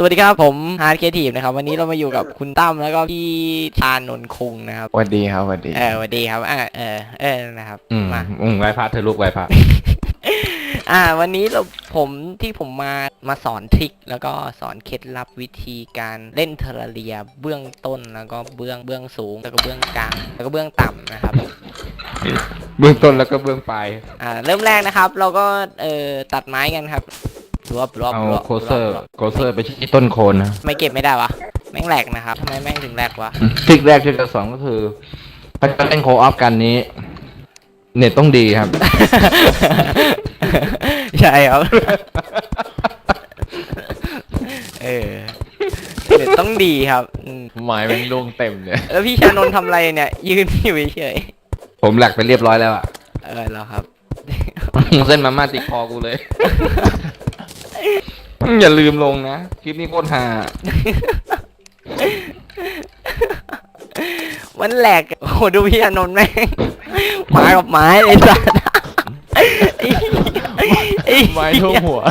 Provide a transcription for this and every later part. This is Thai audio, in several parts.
สวัสดีครับผมฮาร์ดเคทีฟนะครับวันนี้เรามาอยู่กับคุณตั้มแล้วก็พี่ชานนท์คุงนะครับสวัสดีครับสวัสดีเออสวัสดีครับอ่าเออเออนะครับอืมมา อืมไหว้พระเธอลูกไหว้พระ อ่า วันนี้เราผมที่ผมมามาสอนทริคแล้วก็สอนเคล็ดลับวิธีการเล่นเทอร์เรียเบื้องต้นแล้วก็เบื้องเบื้องสูง แล้วก็เบื้องกลางแล้วก็เบื้องต่ำนะครับ เบื้องต้นแล้วก็เบื้องปลาย อ่าเริ่มแรกนะครับ เราก็เอ่อตัดไม้กันครับ รวบรวบเอารวบโคเซอร์วบวบโคเซอร์ไปที่ต้นโคนนะไม่เก็บไม่ได้วะแม่งแหลกนะครับทำไมแม่งถึงแหลกวะทริกแรกที่จะสอนก็คือถ้าจะเล่นโคออฟกันนี้ เน็ตต้องดีครับ ใช่ครับเออเดี๋ยวต้องดีครับอืมไม้เป็นล่วงเต็มเลยแล้วพี่ชานนท์ทำอะไรเนี่ย ยืนอยู่เฉยผมแหลกไปเรียบร้อยแล้วอะๆเออแล้วครับ เส้นมาม่าติดคอกูเลย อย่าลืมลงนะคลิปนี้โคตรฮามันแหลกโอ้โหดูพี่ชานนท์แม่งไม้กับไม้เลยสัสไอ้เหี้ยไอ้เหี้ยไม้ท่วมหัว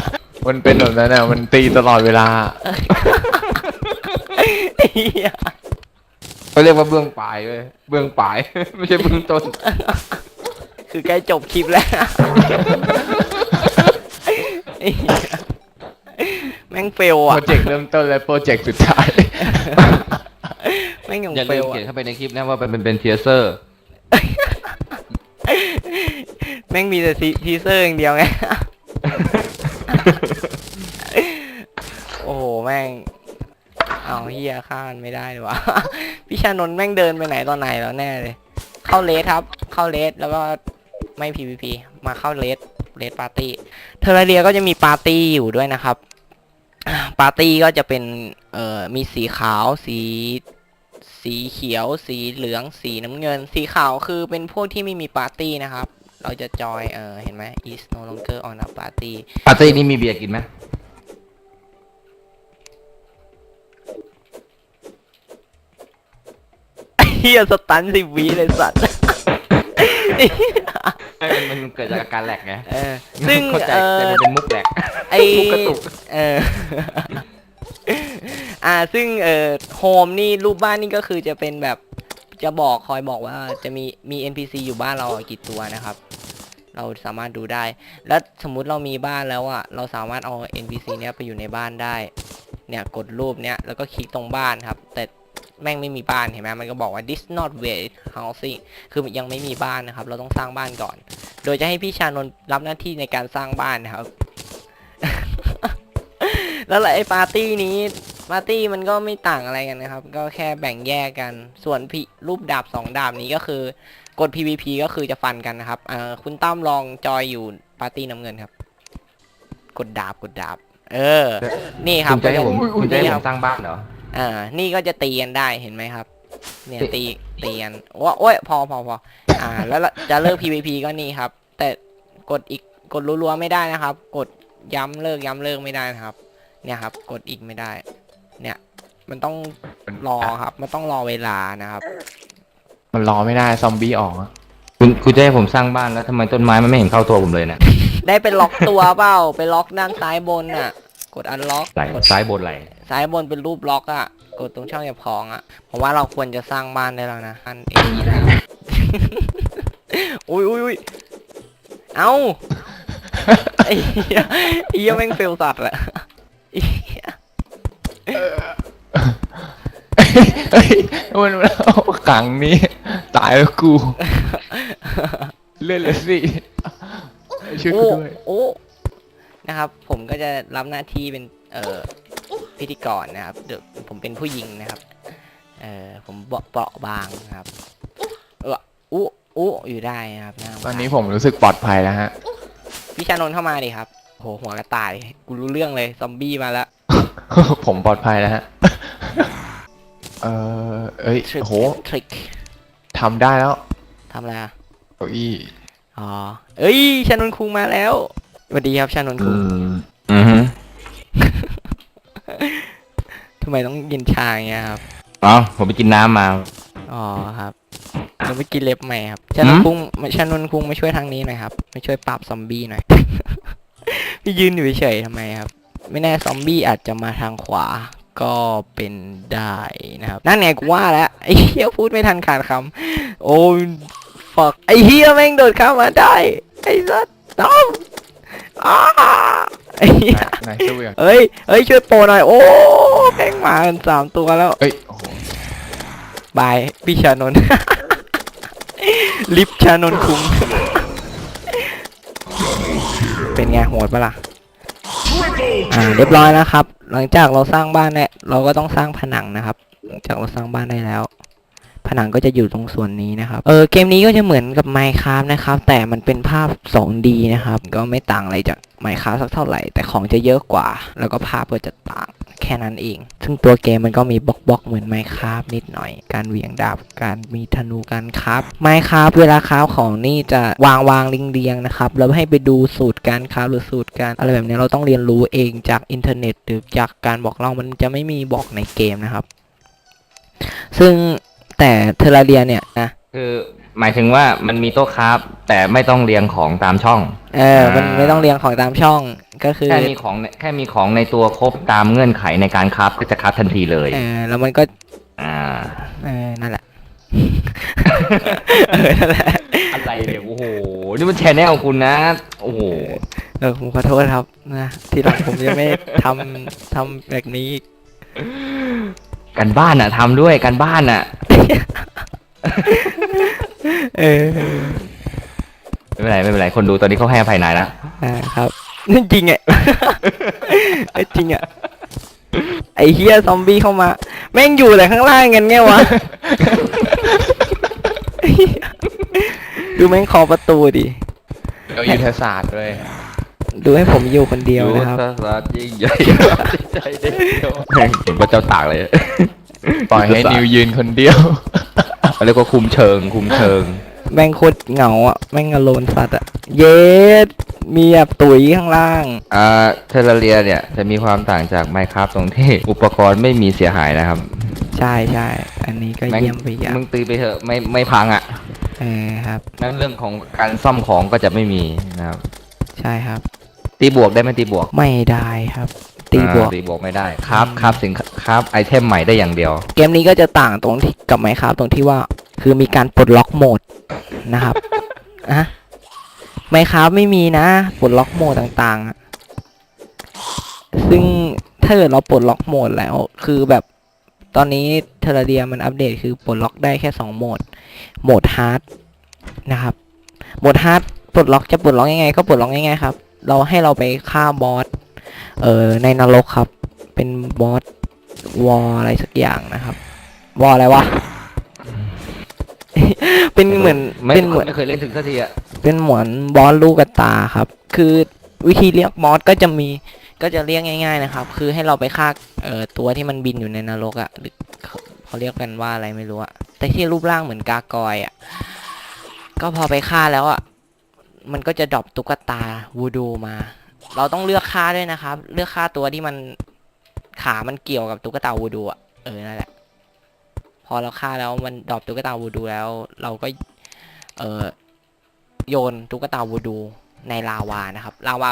มันเป็นแบบนั้นอะมันตีตลอดเวลาไอ้เหี้ยเขาเรียกว่าเบื้องปลายเว้ยเบื้องปลาย ไม่ใช่เบื้องต้น คือใกล้จบคลิปแล้วไอ้เหี้ย แม่งเฟลโปอะรเจกต์เริ่มต้นและโปรเจกต์สุดท้าย แม่งยังอย่าเฟลืลมอะเขียนเข้าไปในคลิปนะว่าเป็นเป็นเทียเซอร์ แม่งมีแต่ทีเซอร์อย่างเดียวไง โอ้โหแม่ง เอาเฮียข้ามไม่ได้เลยวะ พี่ชานนท์แม่งเดินไปไหนตอนไหนแล้วแน่เลย เข้าเลสครับ เข้าเลสแล้วก็ไม่ PVP มาเข้าเลสเลสปาร์ตี้ เทอร์เรียก็จะมีปาร์ตี้อยู่ด้วยนะครับ ปาร์ตี้ก็จะเป็นเอ่อมีสีขาวสีสีเขียว สีเหลือง สีน้ำเงิน สีขาวคือเป็นพวกที่ไม่มีปาร์ตี้นะครับ เราจะจอยเออเห็นไหม is no longer on a party ปาร์ตี้นี่มีเบียร์กินไหมเฮียสตันสิบวิเลยสัตว์ มันเกิดจากอาการแหลกไงเออซึ่งเข้าใจเอแต่อมันเป็นมุกแหลกไอมุกกระตุกเออ อ่า ซึ่งเอ่อโฮมนี่รูปบ้านนี่ก็คือจะเป็นแบบจะบอกคอยบอกว่าจะมีมี NPC อยู่บ้านเรากี่ตัวนะครับ เราสามารถดูได้ แล้วสมมุติเรามีบ้านแล้วอะเราสามารถเอา NPC เนี้ยไปอยู่ในบ้านได้ เนี่ยกดรูปเนี้ยแล้วก็คลิกตรงบ้านครับ แต่ แม่งไม่มีบ้านเห็นไหมมันก็บอกว่า this not way housing คือยังไม่มีบ้านนะครับ เราต้องสร้างบ้านก่อน โดยจะให้พี่ชานนท์รับหน้าที่ในการสร้างบ้านนะครับ แล้วไอ้ปาร์ตี้นี้ปาร์ตี้มันก็ไม่ต่างอะไรกันนะครับ ก็แค่แบ่งแยกกัน ส่วนพี่รูปดาบสองดาบนี้ก็คือกด PVP ก็คือจะฟันกันนะครับอ่าคุณตั้มลองจอยอยู่ปาร์ตี้น้ำเงินครับ กดดาบกดดาบ เออ นี่ครับคุณจะให้ผมก็จะคุณจะให้นี่ผครับมสร้างบ้านเหรอ อ่า นี่ก็จะตีกันได้เห็นไหมครับ เนี่ยตีตีกันว่าโอ้ยพอพอพออ่า แล้วจะเลิก PVP ก็นี่ครับ แต่กดอีกกดรัวๆไม่ได้นะครับ กดย้ำเลิกย้ำเลิกไม่ได้นะครับ เนี่ยครับ กดอีกไม่ได้ เนี่ย มันต้องรอครับ มันต้องรอเวลานะครับ มันรอไม่ได้ซอมบี้ออกอะคุณคุณจะให้ผมสร้างบ้านแล้วทำไมต้นไม้มันไม่เห็นเข้าตัวผมเลยเนี่ยได้ไปล็อกตัวเปล่าไปล็อกด้านซ้ายบนอะ กดอันล็อกไหลซ้ายบนไหลซ้ายบนเป็นรูปล็อกอะกดตรงช่องเหยียบของอะผมว่าเราควรจะสร้างบ้านได้แล้วนะอันเอ็นนะอุ้ยอุ้ยอุ้ยเอ้าไอ้เหี้ยไอ้เหี้ยแม่งเฟลสัตว์อะไอ้เหี้ยเฮ้ยมันมันเอาขังนี้ ตายแล้วกู เลื่อนเลยสิช่วยโอ้กูด้วย โอ้ นะครับ ผมก็จะรับหน้าที่เป็นเอ่อพิธีกรนะครับเดี๋ยวผมเป็นผู้หญิงนะครับ เอ่อผมเบาเปราะบางนะครับ เอออู้อู้อยู่ได้นะครับหาตอนนี้ผมรู้สึกปลอดภัยแล้วฮะ พี่ชานนท์เข้ามาดิครับโหหัวกระต่ายกูรู้เรื่องเลยซอมบี้มาแล้ว ผมปลอดภัยแล้วฮะ เออเอ้ย ทริคโหทริคทำได้แล้วทำอะไรอะเก้าอี้อ๋อเอ้ยชานนท์คุงมาแล้ว สวัสดีครับชานนท์คุงอือฮึทำไมต้องกินชาอย่างเงี้ยครับ อ๋อ ผมไปกินน้ำมา อ๋อครับเราไปกินเล็บใหม่ครับชานนท์หืมคุงชานนท์คุงมาช่วยทางนี้หน่อยครับ มาช่วยปราบซอมบี้หน่อย พี่ยืนอยู่เฉยๆทำไมครับ ไม่แน่ซอมบี้อาจจะมาทางขวา ก็เป็นได้นะครับ นั่นไงกูว่าแล้วไอ้เหี้ยพูดไม่ทันขาดคำโอ้ยฟักไอ้เหี้ยแม่งโดดเข้ามาได้ ไอ้สัสน้อง อ้าไอ้เหี้ยนายสู้ยังเอ้ยเอ้ยช่วยโปรหน่อย โอ้แม่งมากันสามตัวแล้ว เอ้ยโอ้โหบายพี่ชานนท์ ลิฟต์ชานนท์คุงเป็นไงโหดปะล่ะ อ่าเรียบร้อยแล้วครับ หลังจากเราสร้างบ้านเนี่ยเราก็ต้องสร้างผนังนะครับ หลังจากเราสร้างบ้านได้แล้ว ผนังก็จะอยู่ตรงส่วนนี้นะครับ เออเกมนี้ก็จะเหมือนกับ Minecraft นะครับ แต่มันเป็นภาพ 2D นะครับ ก็ไม่ต่างอะไรจาก Minecraft สักเท่าไหร่ แต่ของจะเยอะกว่า แล้วก็ภาพก็จะต่างแค่นั้นเอง ซึ่งตัวเกมมันก็มีบล็อกบล็อกเหมือน Minecraft นิดหน่อย การเหวี่ยงดาบ การมีธนูการครับ Minecraft เวลาคราฟของนี่จะวางวางเรียงเรียงนะครับ แล้วให้ไปดูสูตรการคราฟหรือสูตรการอะไรแบบนี้เราต้องเรียนรู้เองจากอินเทอร์เน็ต หรือจากการบอกเล่ามันจะไม่มีบอกในเกมนะครับ ซึ่ง แต่เทอร์เรียเนี่ยนะคือหมายถึงว่ามันมีโต๊ะคราฟแต่ไม่ต้องเรียงของตามช่อง เออมันไม่ต้องเรียงของตามช่องก็คือแค่มีของในแค่มีของในตัวครบตามเงื่อนไขในการคราฟก็จะคราฟทันทีเลยเออแล้วมันก็ อ่าเออนั่นแหละเออนั่นแหละอะไรเนี่ยโอ้โหนี่มันแชนแนลของคุณนะ โอ้โหเออผมขอโทษครับนะทีหลังผมจะไม่ทำทำแบบนี้อีกกันบ้านอะทำด้วยกันบ้านอะ เออไม่เป็นไรไม่เป็นไรคนดูตอนนี้เขาให้อภัยนายนะอ่าครับจริงอะเอ้ยจริงอะไอเฮียซอมบี้เข้ามา แม่งอยู่แต่ข้างล่างกันไงวะดูแม่งขอประตูดิเรายุทธศาสตร์เลยดูให้ผมอยู่คนเดียวนะครับยุทธศาสตร์ยิ่งใหญ่ใจเดียวเห็นพระเจ้าตากเลย ปล่อยให้นิวยืนคนเดียวเขาเรียกว่าคุมเชิง คุมเชิง แม่งโคตรเหงาอะ แม่งอโลนสัตว์อะ เย็ดมีแบบตุ๋ยข้างล่าง อ่าเทเลเรียเนี่ยจะมีความต่างจากไมค์ครับตรงที่อุปกรณ์ไม่มีเสียหายนะครับ ใช่ใช่อันนี้ก็แม่งเยี่ยมไปอย่างมึงตีไปเถอะไม่ไม่พังอะเออครับ นั่นเรื่องของการซ่อมของก็จะไม่มีนะครับ ใช่ครับ ตีบวกได้ไหมตีบวก ไม่ได้ครับ ตีบวกอ่าตีบวกไม่ได้ครับครับสินค้าครับไอเทมใหม่ได้อย่างเดียว เกมนี้ก็จะต่างตรงที่กับไมค์ครับตรงที่ว่าคือมีการปลดล็อกโหมดนะครับอะไมค์ครับไม่มีนะปลดล็อกโหมดต่างๆอะซึ่งถ้าเกิดเราปลดล็อกโหมดแล้ว คือแบบตอนนี้เทเลเดียมันอัปเดตคือปลดล็อกได้แค่สองโหมดโหมดฮาร์ดนะครับโหมดฮาร์ดปลดล็อกจะปลดล็อกยังไง ก็ปลดล็อกง่ายๆครับ เราให้เราไปฆ่าบอส เอ่อในนรกครับ เป็นบอสวออะไรสักอย่างนะครับ วออะไรวะ เป็นเหมือนไม่เป็นเหมือนไม่เคยเล่นถึงสักทีอะเป็นเหมือนบอสลูกกระตาครับ คือวิธีเรียกบอสก็จะมีก็จะเรียกง่าย ๆนะครับ คือให้เราไปฆ่าเอ่อตัวที่มันบินอยู่ในนรกอะ่ะหรือเขาเขาเรียกกันว่าอะไรไม่รู้อะแต่ที่รูปร่างเหมือนกากอยอะ่ะก็พอไปฆ่าแล้วอะ่ะมันก็จะดรอปตุ๊กตาวูดูมา เราต้องเลือกฆ่าด้วยนะครับ เลือกฆ่าตัวที่มันขามันเกี่ยวกับตุ๊กตาวูดูอะเออนั่นแหละ พอเราฆ่าแล้วมันดรอปตุ๊กตาวูดูแล้ว เราก็ เออโยนตุ๊กตาวูดูในลาวานะครับ ลาวา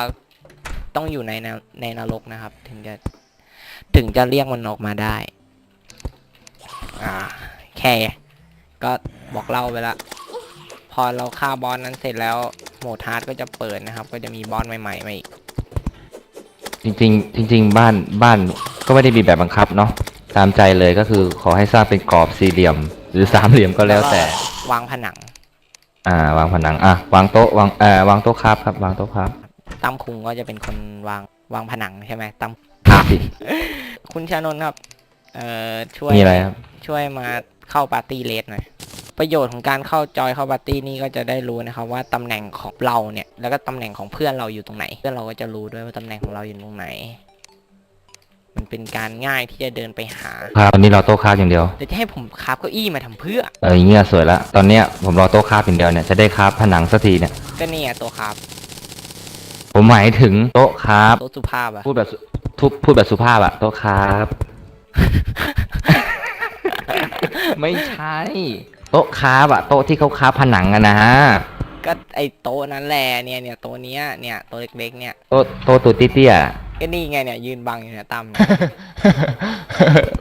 ต้องอยู่ในนในนรกนะครับ ถึงจะถึงจะเรียกมันออกมาได้ อ่าแค่ก็บอกเล่าไปละพอเราฆ่าบอสนั้นเสร็จแล้วโหมดฮาร์ดก็จะเปิดนะครับ ก็จะมีบอสใหม่ๆมาอีก จริงๆจริง ๆ บ้านบ้านก็ไม่ได้มีแบบบังคับเนาะตามใจเลยก็คือขอให้สร้างเป็นกรอบสี่เหลี่ยม หรือสามเหลี่ยมก็แล้วแต่ วางผนัง อ่าวางผนังอะวางโต๊ะวางเอ่อวางโต๊ะครับครับ วางโต๊ะครับตั้มคุงก็จะเป็นคนวางวางผนังใช่ไหมตั้มครับสิคุณชานนท์ครับ เอ่อช่วยมีอะไรครับ ช่วยมาเข้าปาร์ตี้เลสหน่อย ประโยชน์ของการเข้าจอยเข้าปาร์ตี้นี่ก็จะได้รู้นะครับว่าตำแหน่งของเราเนี่ยแล้วก็ตำแหน่งของเพื่อนเราอยู่ตรงไหน เพื่อนเราก็จะรู้ด้วยว่าตำแหน่งของเราอยู่ตรงไหน มันเป็นการง่ายที่จะเดินไปหาครับตอนนี้เราโต๊ะครับอย่างเดียวเดี๋ยวจะให้ผมคราบเก้าอี้มาทำเพื่อเอออย่างเงี้ยสวยละตอนเนี้ยผมรอโต๊ะครับอย่างเดียวเนี่ยจะได้ครับผนังสักทีเนี่ยก็เนี่ยตัวคราบผมหมายถึงโต๊ะครับโต๊ะสุภาพอะ พูดแบบสุทุบพูดแบบสุภาพอะโต๊ะครับไม่ใช่ โต๊ะครับอะโต๊ะที่เขาครับผนังอะนะก็ไอโต๊ะนั้นแหละเนี่ยเนี่ยโต๊ะเนี้ยเนี่ยโต๊ะเล็กๆเนี่ยโตะโตะตัวเตี้ยก็นี่ไงเนี่ยยืนบังอยู่เนี่ยตั้มเนี่ย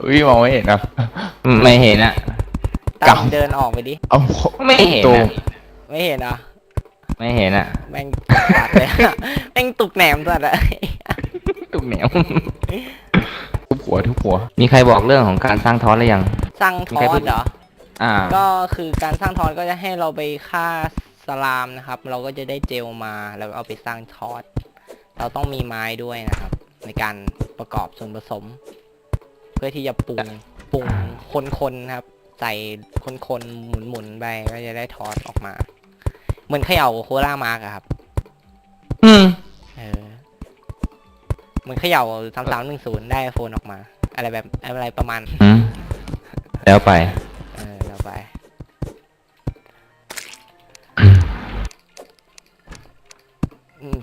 วิมองไม่เห็นครับๆอืมไม่เห็นอะ ตั้มเก่า เดินออกไปดิเอาไม่เห็นตัวอะไม่เห็นเหรอไม่เห็นอะแม่งตัดเลยแม่งตุกแหนมตัดอะตุกเหนียวทุบหัวทุบหัวมีใครบอกเรื่องของการสร้างทอสหรือยังสร้างทมีอใครพูสดเหรอ อ่า ก็คือการสร้างทอสก็จะให้เราไปฆ่าสลามนะครับ เราก็จะได้เจลมาแล้วเอาไปสร้างทอสเราต้องมีไม้ด้วยนะครับ ในการประกอบส่วนผสม เพื่อที่จะปรุงปรุงคนๆนะครับ ใส่คนๆหมุนๆไปก็จะได้ทอสออกมา เหมือนเขย่าโคล่ามาร์กอะครับ อืม เออเหมือนเขย่าสามสามหนึ่งศูนย์ได้โฟนออกมา อะไรแบบอะไรประมาณอืมแล้วไป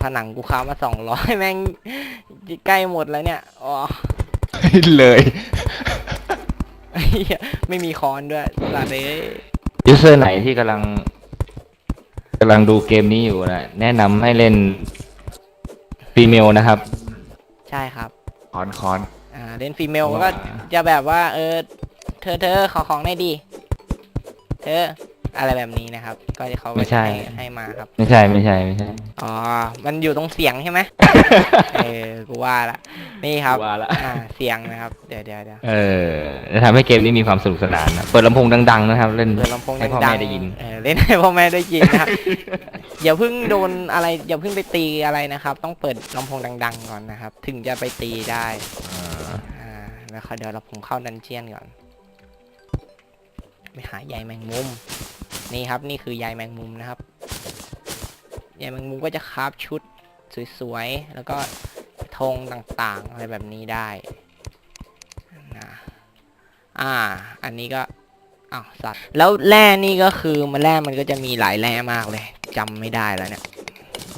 ผนังกูค้ามาสองร้อยแม่งใกล้หมดแล้วเนี่ยอ๋อเลยไอ้เหี้ยไม่มีคอนด้วยลาเลยยูเซอร์ไหนที่กำลังกำลังดูเกมนี้อยู่นะแนะนำให้เล่นฟีเมลนะครับ ใช่ครับคอนคอนอ่าเล่นฟีเมลว้าก็จะแบบว่า เออ เธอเธอขอของได้ดี เธอ อะไรแบบนี้นะครับ ก็เขาก็จะให้ให้มาครับ ไม่ใช่ไม่ใช่ไม่ใช่ อ๋อ มันอยู่ตรงเสียงใช่ไหม เออ กูว่าละ นี่ครับ ว่าละ อ่า เสียงนะครับ เดี๋ยวเดี๋ยวเดี๋ยวเออจะทำให้เกมนี้มีความสนุกสนานนะเปิดลำโพงดังๆนะครับ เล่นเปิดลำโพงให้พ่อดัแม่งได้ยิน ๆเออเล่นให้พ่อแม่ได้ยินนะครับ อย่าเพิ่งโดนอะไร อย่าเพิ่งไปตีอะไรนะครับ ต้องเปิดลำโพงดัง ๆ ก่อนนะครับ ถึงจะไปตีได้ อ่า แล้วเขาเดี๋ยวเราผมเข้าดันเจียนก่อนไปหาใยแมงมุม นี่ครับนี่คือใยแมงมุมนะครับใยแมงมุมก็จะคราฟชุดสวยๆ แล้วก็ธงต่างๆ อะไรแบบนี้ได้นะอ่า อันนี้ก็อ้าวสัตว์ แล้วแร่นี่ก็คือมันแร่มันก็จะมีหลายแร่มากเลยจำไม่ได้แล้วเนี่ย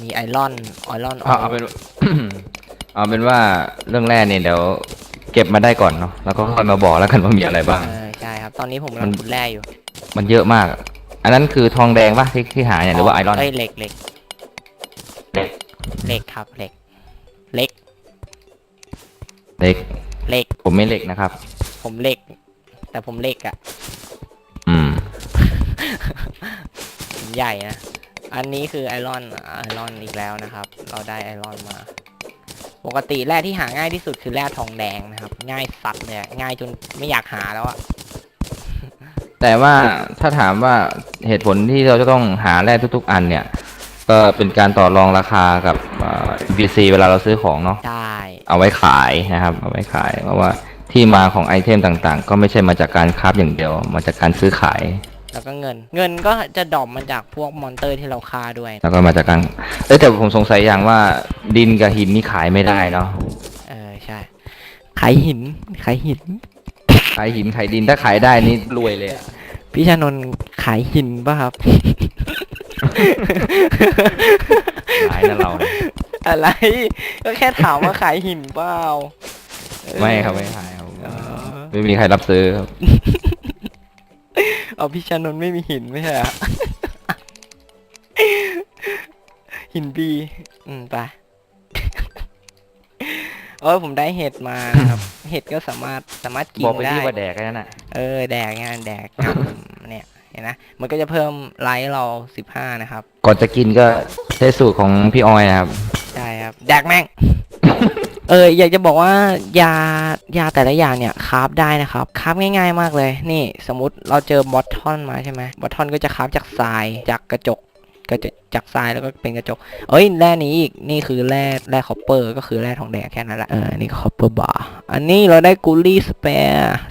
มีไอรอนไอรอนเอาเอาเป็นเอาเป็นว่าเรื่องแรกเนี่ยเดี๋ยวเก็บมาได้ก่อนเนาะแล้วก็ค่อยมาบอกแล้วกันว่ามีอะไรบ้างเออใช่ครับ ตอนนี้ผมกำลังขุดแร่อยู่ มันเยอะมาก อันนั้นคือทองแดงปะที่ที่หาเนี่ยหรือว่าไอรอน เอ้ยเหล็กเหล็กเหล็ก เหล็กครับเหล็กเหล็กเหล็ก เหล็ก ผมไม่เหล็กนะครับ ผมเหล็ก แต่ผมเหล็กอะ่ะอืม ผมใหญ่นะ อันนี้คือไอรอนไอรอนอีกแล้วนะครับ เราได้ไอรอนมา ปกติแร่ที่หาง่ายที่สุดคือแร่ทองแดงนะครับ ง่ายสัตว์เลยอะง่ายจนไม่อยากหาแล้วอะ แต่ว่าถ้าถามว่าเหตุผลที่เราจะต้องหาแร่ทุก ๆ อันเนี่ย ก็เป็นการต่อรองราคากับเอ่อ VC เวลาเราซื้อของเนาะได้เอาไว้ขายนะครับ เอาไว้ขาย เพราะว่าที่มาของไอเทมต่างๆ ก็ไม่ใช่มาจากการคราฟอย่างเดียว มาจากการซื้อขาย แล้วก็เงิน เงินก็จะดรอปมาจากพวกมอนเตอร์ที่เราฆ่าด้วย แล้วก็มาจากการเอ้ยแต่ผมสงสัยอย่างว่าดินกับหินนี่ขายไม่ได้เนาะเออใช่ขายหินขายหิน ขายหินขายดินถ้าขายได้นี่รวยเลยอะ พี่ชานนท์ขายหินป่ะครับ ขายนะเราเนี่ยอะไร ก็แค่ถามว่าขายหินเปล่าเออไม่ครับไม่ขายครับเออไม่มีใครรับซื้อครับเอาพี่ชานนท์ไม่มีหินไม่ใช่เหรอ หินบีอืมไป เออผมได้เห็ดมานะครับ เห็ดก็สามารถสามารถกินบอกไปได้ ที่ว่าแดกแค่นั้นน่ะ เออแดกงานแดกงำเนี่ยเห็นนะมันก็จะเพิ่มไลท์เราสิบห้านะครับก่อนจะกินก็ใช้สูตรของพี่ออยนะครับ ใช่ครับแดกแม่ง เอออยากจะบอกว่ายายาแต่ละอย่างเนี่ยคราฟได้นะครับคราฟง่าย ๆ มากเลย นี่สมมติเราเจอบอททอนมาใช่ไหมบอททอนก็จะคราฟจากทรายจากกระจก ก็จะจากทรายแล้วก็เป็นกระจก เอ้ยแร่นี้อีก นี่คือแร่แร่คอปเปอร์ก็คือแร่ทองแดงแค่นั้นแหละเออนี่คอปเปอร์บาร์อันนี้เราได้กูลี่สเปีย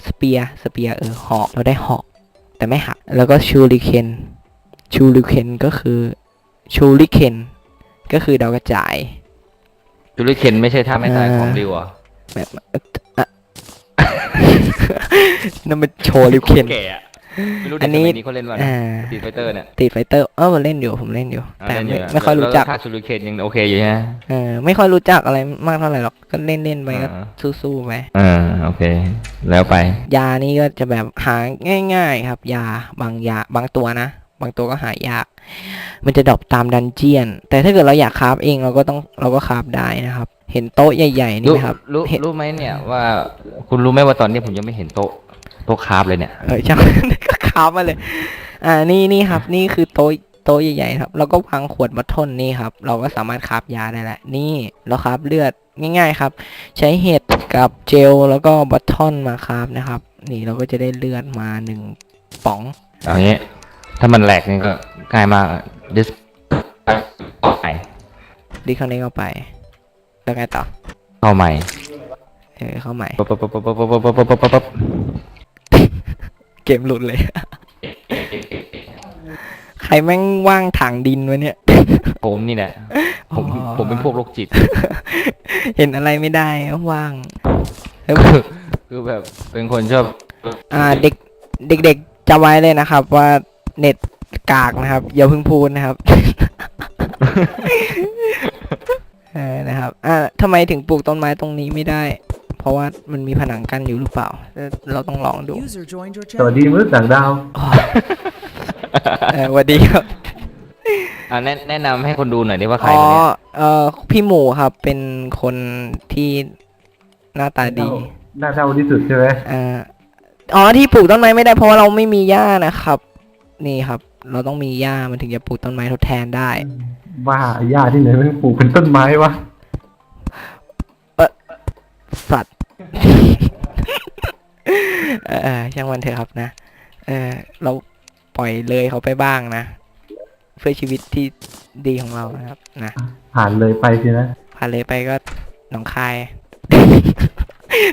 สเปียสเปียเออหอกเราได้หอก แต่ไม่หัก แล้วก็ชูริเคนชูริเคนก็คือชูริเคนก็คือดาวกระจายจุลิเคนไม่ใช่ท่าไม่ตายของริวเหรอะแบบอะนั่นมันโชว์ริวเคนแก่อะ ไม่รู้อัเด็กนสนี้ มัยนี้เขาเล่นว่าอ่าตีไฟเตอร์เนี่ยตีไฟเตอร์เออเล่นอยู่ผมเล่นอยู่ แต่เล่นไม่นะไม่ค่อยรู้จัก แล้วถ้าจุลิเคนยังโอเคอยู่ใช่ไหมเออไม่ค่อยรู้จักอะไรมากเท่าไหร่หรอกก็เล่นเล่นๆไปก็อ่า สู้ๆไปอ่าโอเค แล้วไป ยานี่ก็จะแบบหาง่าย ๆ ครับ ยาบางยาบางตัวนะ บางตัวก็หายาก มันจะดรอปตามดันเจียน แต่ถ้าเกิดเราอยากคราฟเองเราก็ต้องเราก็คราฟได้นะครับ เห็นโต๊ะใหญ่ๆนี่รู้ไหมครับ รู้เห็น รู้ไหมเนี่ยว่า คุณรู้ไหมว่าตอนนี้ผมยังไม่เห็นโต๊ะ โต๊ะคราฟเลยเนี่ย เออใช่ก็คราฟมาเลย อ่านี่นี่ครับ นี่คือโต๊ะโต๊ะใหญ่ๆครับ เราก็วางขวดบัตทนนี่ครับ เราก็สามารถคราฟยาได้แหละ นี่เราคราฟเลือดง่าย ๆ ครับ ใช้เห็ดกับเจลแล้วก็บัตทอนมาคราฟนะครับ นี่เราก็จะได้เลือดมาหนึ่งป๋อง เอางี้ ถ้ามันแหลกนี่ก็ง่ายมากดิสออกใหม่ดิคอนเนคเข้าไป แล้วไงต่อ เข้าใหม่ เออเข้าใหม่ ปั๊บปั๊บปั๊บปั๊บปั๊บปั๊บปั๊บปั๊บปั๊บปั๊บ เกมหลุดเลย ใครแม่งว่างถังดินวะเนี่ย ผมนี่แหละ ผม อ๋อ ผมเป็นพวกโรคจิต เห็นอะไรไม่ได้ว่างแล้วคือคือแบบเป็นคนชอบอ่าเด็กเด็กๆจำไว้เลยนะครับ ว่าเน็ตกากนะครับอย่าเพิ่งพูดนะครับ เออนะครับอ่าทำไมถึงปลูกต้นไม้ตรงนี้ไม่ได้เพ ราะว่ามันมีผนังกั้นอยู่หรือเปล่าเออเราต้องลองดู User joined your สวัส channel. ดีมนุษย์ต่างดาวอ๋อเออสวัสดีครับ อ่าแนะแนะนำให้คนดูหน่อยดิว่าใครอ๋อคนเนี้ยเอ่อพี่หมูครับเป็นคนที่หน้าตาดีหน้าเท่าที่สุดใช่ไหมอ่าอ๋อที่ปลูกต้นไม้ไม่ได้เพราะว่าเราไม่มีหญ้านะครับ นี่ครับ เราต้องมีหญ้ามันถึงจะปลูกต้นไม้ทดแทนได้ ว่าหญ้าที่ไหนมันปลูกเป็นต้นไม้วะสัตว์เออ เออช่างมันเถอะครับนะ เออ เราปล่อยเลยเขาไปบ้างนะ เพื่อชีวิตที่ดีของเรานะครับ นะ ผ่านเลยไปสินะ ผ่านเลยไปก็หนองคาย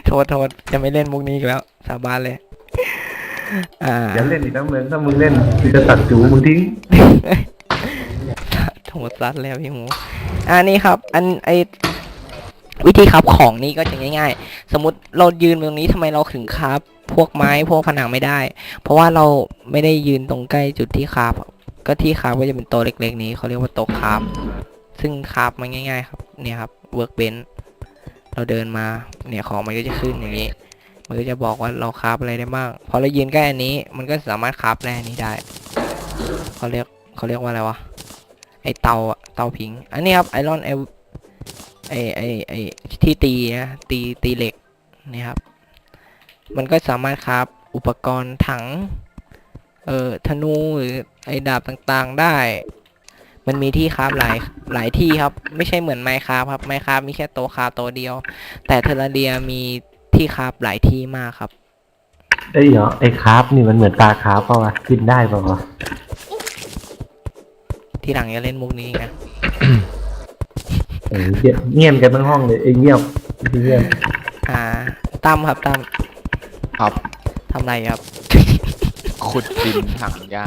โทษโทษจะไม่เล่นมุกนี้อีกแล้ว สาบานเลย อ่าอย่าเล่นอีกนะเมืองถ้ามึงเล่นกูจะตัดจูมึงทิ้ง โทษซัดแล้วพี่หมู อ่านี่ครับ อันไอ วิธีครับของนี่ก็จะง่าย ๆ สมมติเรายืนตรงนี้ทำไมเราถึงครับ พวกไม้พวกผนังไม่ได้ เพราะว่าเราไม่ได้ยืนตรงใกล้จุดที่คาบก็ที่คาบก็จะเป็นโต๊ะเล็ก ๆ นี้เขาเรียกว่าโต๊ะคาบซึ่งคาบมันง่าย ๆ ครับเนี่ยครับเวิร์กเบนเราเดินมาเนี่ยของมันก็จะขึ้นอย่างนี้ มันก็จะบอกว่าเราคาบอะไรได้บ้างพอเรายืนใกล้อันนี้ มันก็สามารถคาบแร่นี้ได้เขาเรียกเขาเรียกว่าอะไรวะไอเตาเตาผิง อันนี้ครับไอรอนไอ ไอไอไอที่ตีนะตีตีเหล็กนี่ครับ มันก็สามารถคราฟอุปกรณ์ถัง เอ่อธนูหรือไอดาบต่างๆได้ มันมีที่คราฟหลายหลายที่ครับ ไม่ใช่เหมือนไมคราฟครับไมคราฟมีแค่โตะคราฟโตะเดียว แต่เทอร์เดียมีที่คราฟหลายที่มากครับเอ้ยเดี๋ยวไอ้คราฟนี่มันเหมือนตาคราฟเปล่าวะกินได้เปล่าวะที่หลังอย่าเล่นมุกนี้นะเออเงียบเงียบกันทั้งห้องเลยเอ้ยเงียบเงียบอ่าตั้มครับตั้มครับทำไรครับ ขุดดินถังหญ้า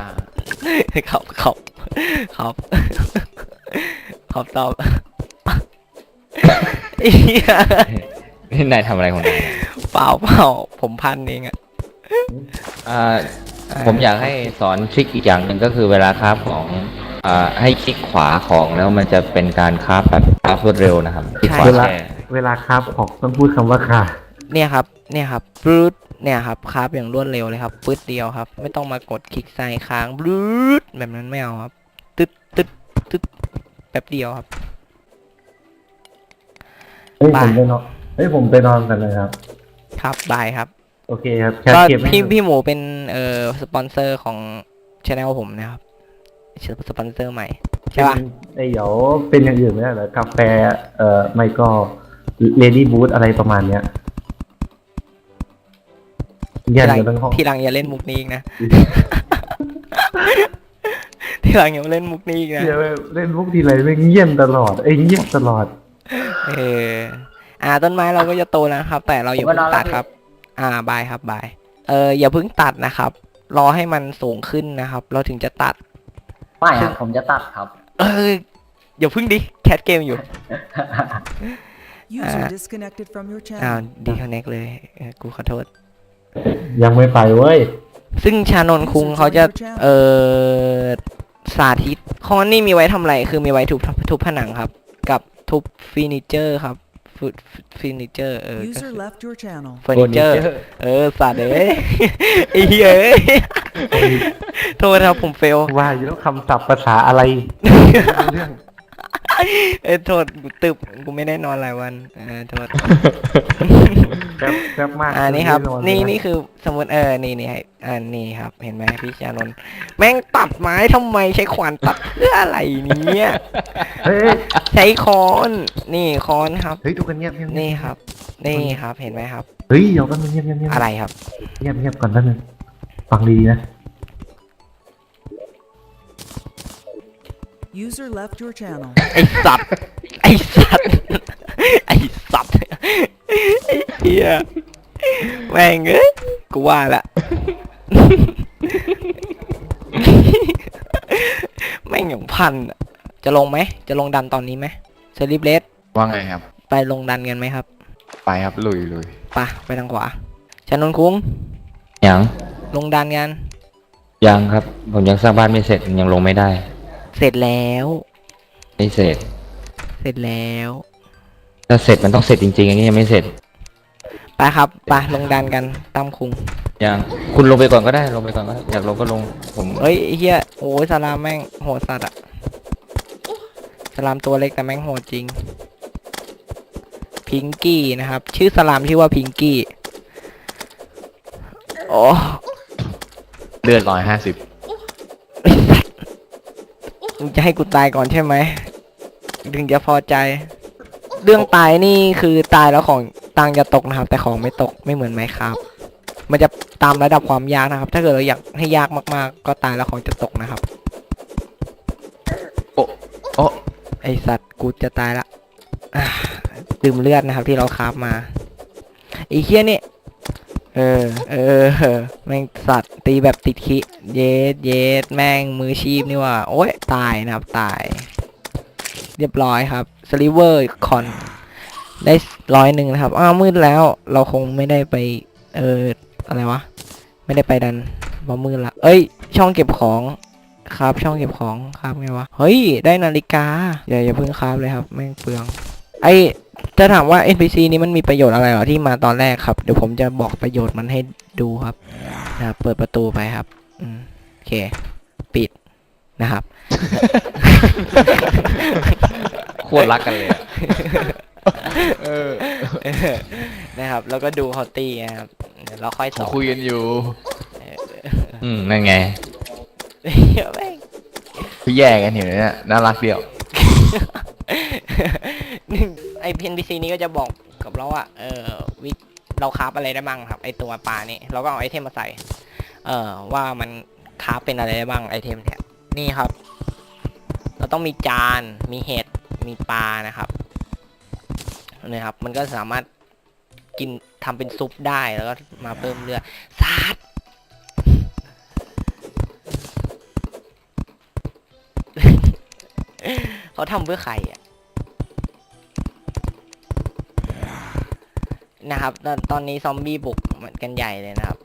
ครับครับครับครับตอบเหี้ยนี่นายทำอะไรของนายเนี่ยเปล่าเปล่าผมพันเองอะอ่าผมอยากให้สอนทริคอีกอย่างหนึ่งก็คือเวลาคราฟของ อ่าให้คลิกขวาของแล้วมันจะเป็นการคราฟแบบคราฟรวดเร็วนะครับคลิกขวาเวลาแช่เวลาคราฟของต้องพูดคำว่าคราเนี่ยครับ เนี่ยครับปรื๊ดเนี่ยครับคราบอย่างรวดเร็วเลยครับปื๊ดเดียวครับ ไม่ต้องมากดคลิกซ้ายค้างบรื๊ดแบบนั้นไม่เอาครับ ตึ๊ดตึ๊ดตึ๊ดแป๊บเดียวครับ เฮ้ยบาผยมไปนอน เฮ้ย ผมไปนอนกันเลยครับ ครับบายครับ โอเคครับแคทก็เก็บให้พี่หน่อย พี่หมูเป็นเอ่อสปอนเซอร์ของช anel ผมนะครับ สปอนเซอร์ใหม่ ใช่ปะเป็นไอ้เดี๋ยวเป็นอย่างอื่นไม่ได้เหรอกาแฟเอ่อไม่ก็เลดี้บูธอะไรประมาณเนี้ยเงียบทีหลังกันทั้งห้องทีหลังอย่าเล่นมุกนี้อีกนะทีหลังอย่ามาเล่นมุกนี้อีกนะ เดี๋ยวเล่นพวกทีไรไม่งเงียบตลอดเอ้ยเงียบตลอด เออ อ่า ต้นไม้เราก็จะโตแล้วนะครับ แต่เราอย่าเพิ่งตัดครับ อ่า บายครับ บาย เออ อย่าเพิ่งตัดนะครับ รอให้มันสูงขึ้นนะครับ เราถึงจะตัด ไม่ครับผมจะตัดครับ เอออย่าเพิ่งดิ แคทเกมอยู่ User Ah. disconnected from your อ้าว channel. ดีคอนเน็กเลยเออกูขอโทษ ยังไม่ไปเว้ย ซึ่งชานนท์คุงเขาจะ เออสาธิตคอนนี่มีไว้ทำอะไร คือมีไว้ทุบทุบผนังครับ กับทุบฟินิเจอร์ครับฟินิเจอร์เออก็ User left your channel. เฟอร์นิเจอร์ เออสัตว์เอ้ยไอ้เหี้ยเอ้ย โทษครับผมเฟลว่าอยู่แล้วคำศัพท์ภาษาอะไรเรื่องเอ้ยโทษกูตึบกูไม่ได้นอนหลายวันเออโทษแป๊บแป๊บมากอ่านี่ครับไม่ได้อนี่เลยะนี่คือสมมติเออนี่นี่ให้อ่านี่ครับ เห็นไหมพี่ชานนท์แม่งตัดไม้ทำไมใช้ขวานตัดเพื่ออะไรเนี่ยเฮ้ยเฮ้ยใช้ค้อนนี่ค้อนครับเฮ้ยทุกคนเงียบเงียบนี่ครับ นี่ครับเห็นไหมครับเฮ้ยเดี๋ยวกันงเงียบเงียบเงียบอะไรครับ เงียบเงียบก่อนแป๊บนึง ฟังดีนะ User left your channel. ไอสัตว์ไอสัตว์ไอสัตว์ไอเหี้ยแม่งเอ้ยกูว่าละแม่งอย่างพันอะจะลงไหม จะลงดันตอนนี้ไหมเซริฟเลสว่าไงครับ ไปลงดันกันไหมครับไปครับลุยลุยไปะไปทางขวาชานนท์คุ้งยัง ลงดันกันยังครับ ผมยังสร้างบ้านไม่เสร็จยังลงไม่ได้ เสร็จแล้ว ไม่เสร็จ เสร็จแล้วถ้าเสร็จมันต้องเสร็จจริงๆอันนี้ยังไม่เสร็จไปครับไปลงดันกันตามคุงยังคุณลงไปก่อนก็ได้ลงไปก่อนก็ได้อยากลงก็ลงผมเฮ้ยไอ้เฮียโอ้ยสลามแม่งโหดสัตว์อะสลามตัวเล็กแต่แม่งโหดจริง พิงกี้นะครับ ชื่อสลามชื่อว่าพิงกี้โอ้ เลือดร้อยห้าสิบมึงจะให้กูตายก่อนใช่ไหมถึงจะพอใจ เรื่องตายนี่คือตายแล้วของตังค์จะตกนะครับ แต่ของไม่ตกไม่เหมือนไหมครับ มันจะตามระดับความยากนะครับ ถ้าเกิดเราอยากให้ยากมากๆ ก็ตายแล้วของจะตกนะครับ โอ้โอ้ไอสัตว์กูจะตายละอ่าดื่มเลือดนะครับ ที่เราคราฟมาไอ้เฮี้ยนี่ เออ เออ แม่งสัตว์ตีแบบติดคิเยสเยสแม่งมือชีพนี่ว่า โอ้ยตายนะครับ ตาย เรียบร้อยครับสลิเวอร์คอน ได้ร้อยหนึ่งนะครับ อ้าวมืดแล้ว เราคงไม่ได้ไป เออ อะไรวะ ไม่ได้ไปดันเพราะมืดละ เอ้ย ช่องเก็บของ ครับ ช่องเก็บของ ครับไงวะ เฮ้ย ได้นาฬิกา อย่าอย่าเพิ่งครับเลยครับ แม่งเปลือง ไอ จะถามว่า NPC นี้มันมีประโยชน์อะไรเหรอที่มาตอนแรกครับ เดี๋ยวผมจะบอกประโยชน์มันให้ดูครับนะครับเปิดประตูไปครับอืมโอเค ปิดนะครับ โคตรรักกันเลยอะเออนะครับ แล้วก็ดูฮอตตี้นะครับเดี๋ยวเราค่อยสเขาอนคุยกันอยู่ อืมนั่นไงเหี้ยแม่งพี่แย่กันอยู่เนี่ยน่ารักเดียว ไอ NPC นี้ก็จะบอกกับเราว่าเออวิเราคราฟอะไรได้บ้างครับ ไอตัวปลานี่เราก็เอาไอเทมมาใส่ เออว่ามันคราฟเป็นอะไรได้บ้างไอเทมเนี่ยนี่ครับ เราต้องมีจานมีเห็ดมีปลานะครับนี่ครับ มันก็สามารถกินทำเป็นซุปได้แล้วก็มาเพิ่มเลือดสาดเขาทำเพื่อใครอะ นะครับ ตอนนนี้ซอมบี้บุกเหมือนกันใหญ่เลยนะครับ